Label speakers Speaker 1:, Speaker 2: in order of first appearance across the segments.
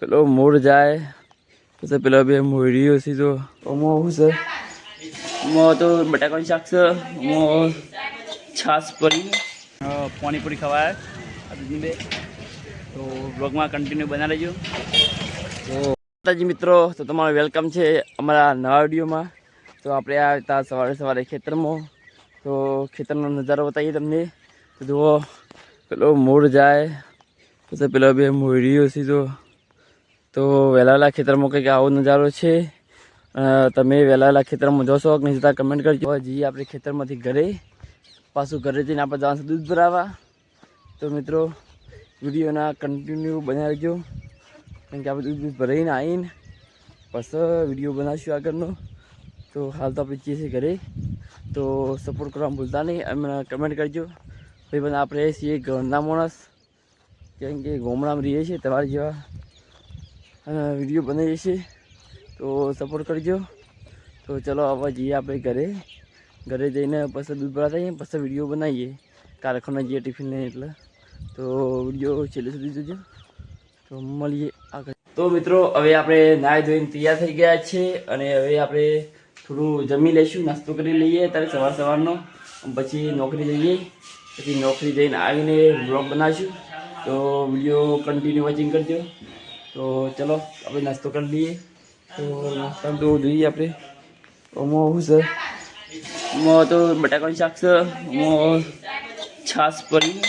Speaker 1: પેલો મોર જાય પછી પેલા બે મોરીઓ તો અમો શું છે. મો તો બટાકાનું શાક છે. મો છાસ પડી પાણીપુરી ખવાય. બે. તો બ્લોગમાં કન્ટિન્યુ બના લેજો. તો માતાજી મિત્રો તો તમારું વેલકમ છે અમારા નવા વિડીયોમાં. તો આપણે આ હતા સવારે સવારે ખેતરમાં તો ખેતરનો નજારો બતાવીએ તમને. તો જુઓ પેલો મોર જાય પછી પેલા બે મોરીઓ સીધો તો વહેલાલા ખેતરમાં કંઈક આવો નજારો છે. તમે તમે વહેલાલા ખેતરમાં જોશો કે નહીં જતા કમેન્ટ કરજો. જઈએ આપણે ખેતરમાંથી ઘરે. પાછું ઘરે જઈને આપણે જવાનું દૂધ ભરાવા. તો મિત્રો, વિડીયોના કન્ટિન્યુ બનાવી રહેજો કારણ કે આપણે દૂધ દૂધ ભરાઈને આવીને પછી વીડિયો બનાવીશું આગળનો. તો હાલ તો આપણે જઈએ છીએ ઘરે. તો સપોર્ટ કરવા ભૂલતા નહીં. એમને કમેન્ટ કરજો. ભાઈ બધા આપણે છીએ ઘરના માણસ. કેમ કે ગામડામાં રહીએ છીએ, તમારા જેવા. અને વીડિયો બનાવીએ છીએ. તો સપોર્ટ કરજો. તો ચલો આવવા જઈએ આપણે ઘરે. ઘરે જઈને પછી દૂધ ભરાતા આવીએ, પછી વીડિયો બનાવીએ. કારખાના જઈએ ટિફિન લઈને એટલે. તો વીડિયો છેલ્લે સુધી જોજો. તો મળીએ આગળ. તો મિત્રો, હવે આપણે નાહી ધોઈને તૈયાર થઈ ગયા છે અને હવે આપણે થોડું જમી લઈશું, નાસ્તો કરી લઈએ ત્યારે સવાર સવારનો. પછી નોકરી જઈએ. પછી નોકરી જઈને આવીને બ્લોગ બનાવીશું. તો વીડિયો કન્ટિન્યુ વોચિંગ કરજો. તો ચલો આપણે નાસ્તો કરી લઈએ. તો નાસ્તામાં તો જોઈએ આપણે. ઓમો શું છે. ઓમાં તો બટાકાનું શાક છે. મો છાસ પડી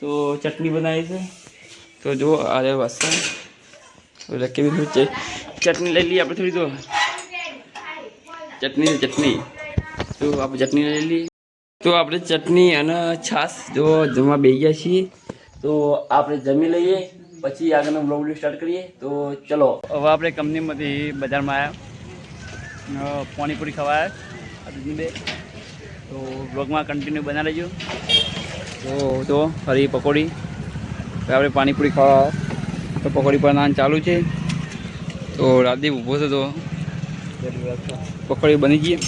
Speaker 1: તો ચટણી બનાવી છે. તો જો, આ વાસણ. એટલે બી છે. ચટણી લઈ લઈએ આપણે થોડી તો. ચટણી ચટણી. તો આપણે ચટણી લઈ લઈએ. તો આપણે ચટણી અને છાશ જો જમવા બેસી ગયા છીએ. તો આપણે જમી લઈએ. પછી આગળનો બ્લોગ વીડિયો સ્ટાર્ટ કરીએ તો ચલો. હવે આપણે કંપનીમાંથી બજારમાં આવ્યા. પાણીપુરી ખવાયા. આ બે. તો બ્લોગમાં કન્ટિન્યુ બના લેજો. તો તો ફરી પકોડી. આપણે પાણીપુરી ખાવા તો પકોડી પર નાન ચાલુ છે. તો રાતથી ઊભો થતો તો પકોડી બની ગઈ.